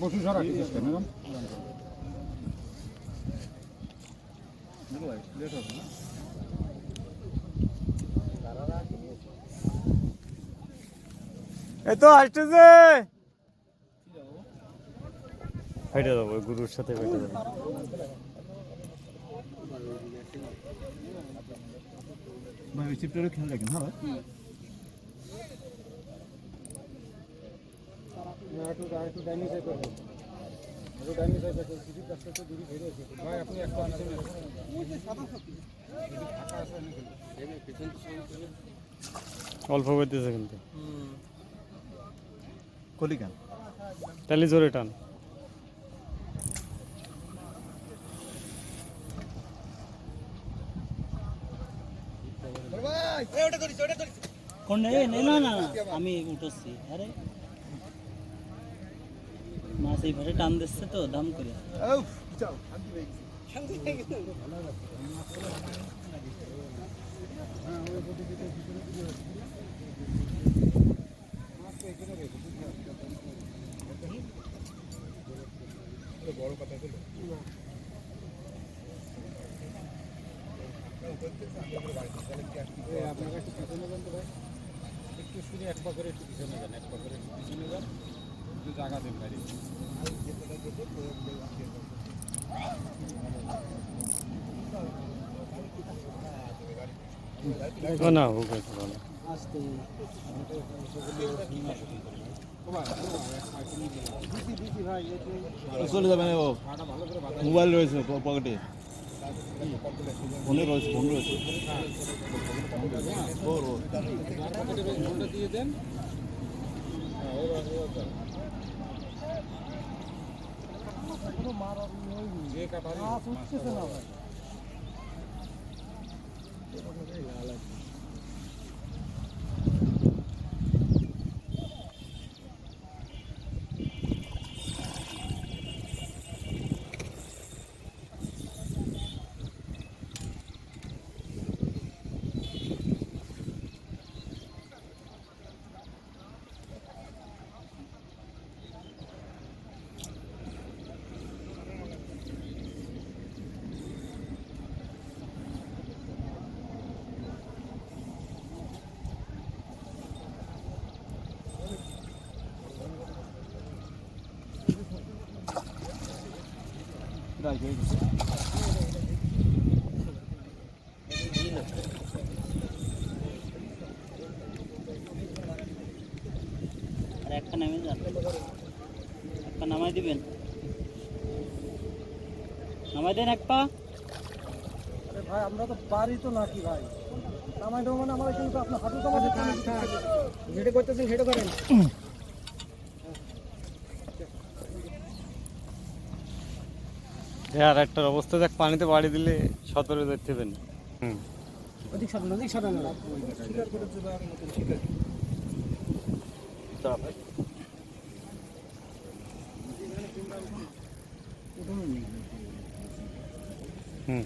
বসু সারা ভাই লেট হবে না এই তো আসতেছে। হেঁটে যাব ওই গুরুর সাথে হেঁটে যাব। ভাই ওই চিপটারও খেয়াল রাখেন হ্যাঁ? ভাই একটু একটু ডাইনি সাইড করুন একটু ডাইনি সাইড করুন কিছু কাজটা তো দূরে ঘিরে আছে ভাই আপনি একটা আনছেন অল্প করতেছে কিন্তু। কলিকান তাহলে জোরে টান। কোন না না না, আমি উঠছি আরে। মাছ এই ভাবে টান দিচ্ছে তো দাম করে। আপনার একটু পিছনে যান তো ভাই একটু শুনে এক করে একটু পিছনে যান এক করে একটু পিছনে যান একটু। জায়গা দেন বাইরে ও না হোক আসতে চলে যাবেন ও মোবাইল রয়েছে পকেটে ফোনে রয়েছে ফোন রয়েছে দিয়ে দেন Bunu mağaranın oyunu. Ağız uçkısına var. মাছ উঠতেছে না আর একটা নামে যান একটা নামাই দিবেন? নামাই দেন এক পা আরে ভাই আমরা তো পারি তো নাকি ভাই? নামাই দেবো মানে আমার কিন্তু আপনার হাতে তো আমাদের যেটা করতেছেন সেটা করেন। আর একটা অবস্থা দেখ পানিতে বাড়ি দিলে সতরে দেখতে পেন। হুম। অধিক হুম।